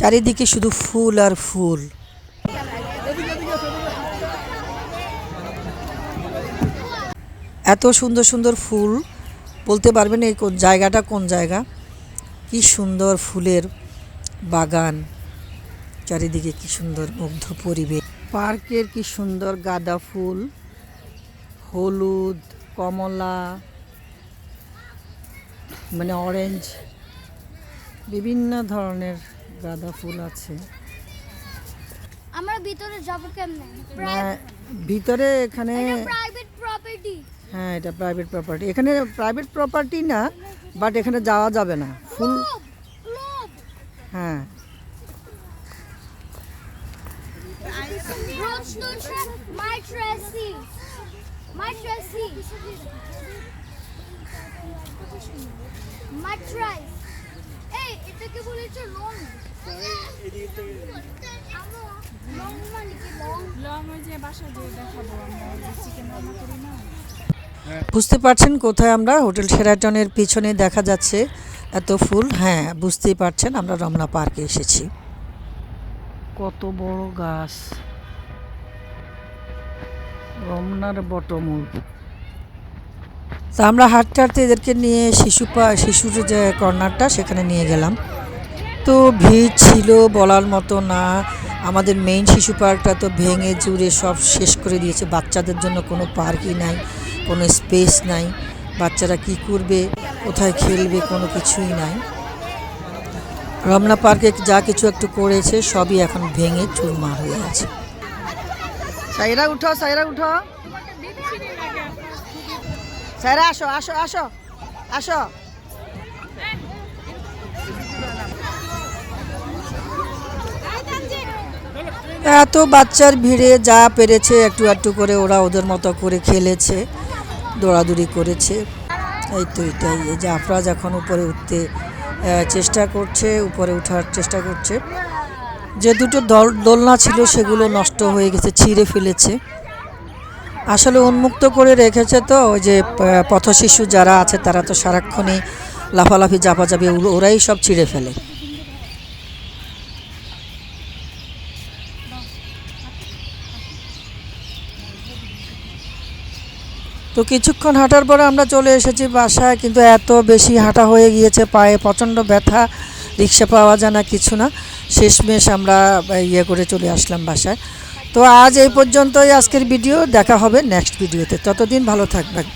চারিদিকে শুধু ফুল আর ফুল। এত সুন্দর সুন্দর ফুল, বলতে পারবেন এই কোন জায়গাটা কোন জায়গা? কি সুন্দর ফুলের বাগান। চারিদিকে কি সুন্দর মুগ্ধ পরিবেশ। পার্কের কি সুন্দর গাঁদা ফুল, হলুদ, কমলা মানে অরেঞ্জ বিভিন্ন ধরনের গাঁদা ফুল আছে। আমরা ভিতরে যাব কেমনে? ভিতরে এখানে প্রাইভেট প্রপার্টি হ্যাঁ এটা প্রাইভেট প্রপার্টি এখানে প্রাইভেট প্রপার্টি না বাট এখানে যাওয়া যাবে না। ফুল হ্যাঁ। রোস্টোসে মাই ট্রেসি মাই ট্রেসি মাই ট্রাইস এই এটাকে বলেছে? লং বুঝতে পারছেন কোথায় আমরা? হোটেল সেরাটনের পিছনে দেখা যাচ্ছে এত ফুল। হ্যাঁ বুঝতেই পারছেন আমরা রমনা পার্কে এসেছি। কত বড় গাছ। রমনার বটমূল। তা আমরা হাঁটতে হাঁটতে এদেরকে নিয়ে শিশু পা শিশুর যে কর্নারটা সেখানে নিয়ে গেলাম। তো ভিড় ছিল বলার মতো না। আমাদের মেইন শিশু পার্কটা তো ভেঙে জুড়ে সব শেষ করে দিয়েছে। বাচ্চাদের জন্য কোনো পার্কই নাই, কোনো স্পেস নাই। বাচ্চারা কি করবে, কোথায় খেলবে, কোনো কিছুই নাই। রমনা পার্কে যা কিছু একটু করেছে, সবই এখন ভেঙে চুরমার হয়ে আছে। সাইরা, উঠো সাইরা উঠো। সাইরা, আসো আসো আসো আসো। এত বাচ্চার ভিড়ে যা পেরেছে, একটু একটু করে ওরা ওদের মতো করে খেলেছে, দৌড়াদৌড়ি করেছে। এই তো এটাই, এই যে আফরাজ এখন উপরে উঠতে চেষ্টা করছে, উপরে ওঠার চেষ্টা করছে। যে দুটো দল, দোলনা ছিল সেগুলো নষ্ট হয়ে গেছে, ছিঁড়ে ফেলেছে। আসলে উন্মুক্ত করে রেখেছে তো, ওই যে পথশিশু যারা আছে তারা তো সারাক্ষণই লাফালাফি জাপাজাপি ওরাই সব ছিঁড়ে ফেলে। তো কিছুক্ষণ হাঁটার পরে আমরা চলে এসেছি বাসায়, কিন্তু এত বেশি হাঁটা হয়ে গিয়েছে, পায়ে প্রচণ্ড ব্যথা, রিক্সা পাওয়া যায় না, কিছু না। শেষমেশ আমরা ইয়ে করে চলে আসলাম বাসায়। তো আজ এই পর্যন্তই আজকের ভিডিও, দেখা হবে নেক্সট ভিডিওতে ততদিন ভালো থাকবেন।